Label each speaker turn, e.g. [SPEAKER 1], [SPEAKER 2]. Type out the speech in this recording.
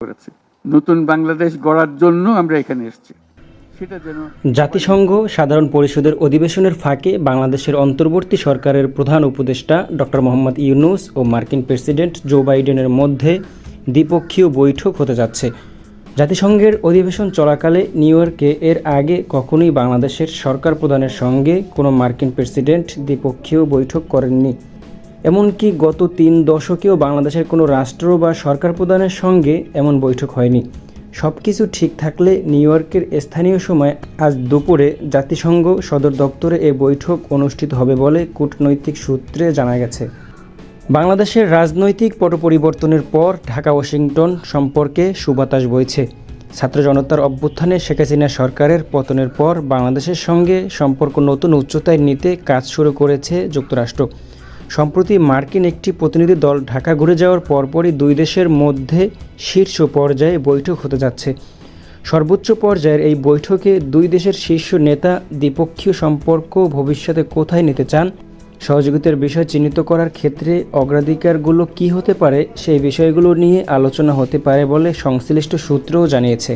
[SPEAKER 1] করেছে। নতুন বাংলাদেশ গড়ার জন্য আমরা এখানে এসেছি।
[SPEAKER 2] জাতিসংঘ সাধারণ পরিষদের অধিবেশনের ফাঁকে বাংলাদেশের অন্তর্বর্তী সরকারের প্রধান উপদেষ্টা ডক্টর মোহাম্মদ ইউনুস ও মার্কিন প্রেসিডেন্ট জো বাইডেনের মধ্যে দ্বিপক্ষীয় বৈঠক হতে যাচ্ছে। জাতিসংঘের অধিবেশন চলাকালে নিউ ইয়র্কে এর আগে কখনোই বাংলাদেশের সরকার প্রধানের সঙ্গে কোনো মার্কিন প্রেসিডেন্ট দ্বিপক্ষীয় বৈঠক করেননি। এমনকি গত তিন দশকেও বাংলাদেশের কোনো রাষ্ট্র বা সরকার প্রধানের সঙ্গে এমন বৈঠক হয়নি। সব কিছু ঠিক থাকলে নিউ ইয়র্কের স্থানীয় সময় আজ দুপুরে জাতিসংঘ সদর দপ্তরে এ বৈঠক অনুষ্ঠিত হবে বলে কূটনৈতিক সূত্রে জানা গেছে। বাংলাদেশের রাজনৈতিক পট পরিবর্তনের পর ঢাকা, ওয়াশিংটন সম্পর্কে সুবাতাস বইছে। ছাত্র জনতার অভ্যুত্থানে শেখ হাসিনা সরকারের পতনের পর বাংলাদেশের সঙ্গে সম্পর্ক নতুন উচ্চতায় নিতে কাজ শুরু করেছে যুক্তরাষ্ট্র। সম্প্রতি মার্কিন একটি প্রতিনিধি দল ঢাকা ঘুরে যাওয়ার পরপরই দুই দেশের মধ্যে শীর্ষ পর্যায়ে বৈঠক হতে যাচ্ছে। সর্বোচ্চ পর্যায়ের এই বৈঠকে দুই দেশের শীর্ষ নেতা দ্বিপক্ষীয় সম্পর্ক ভবিষ্যতে কোথায় নিতে চান, সহযোগিতার বিষয় চিহ্নিত করার ক্ষেত্রে অগ্রাধিকারগুলো কী হতে পারে সেই বিষয়গুলো নিয়ে আলোচনা হতে পারে বলে সংশ্লিষ্ট সূত্রও জানিয়েছে।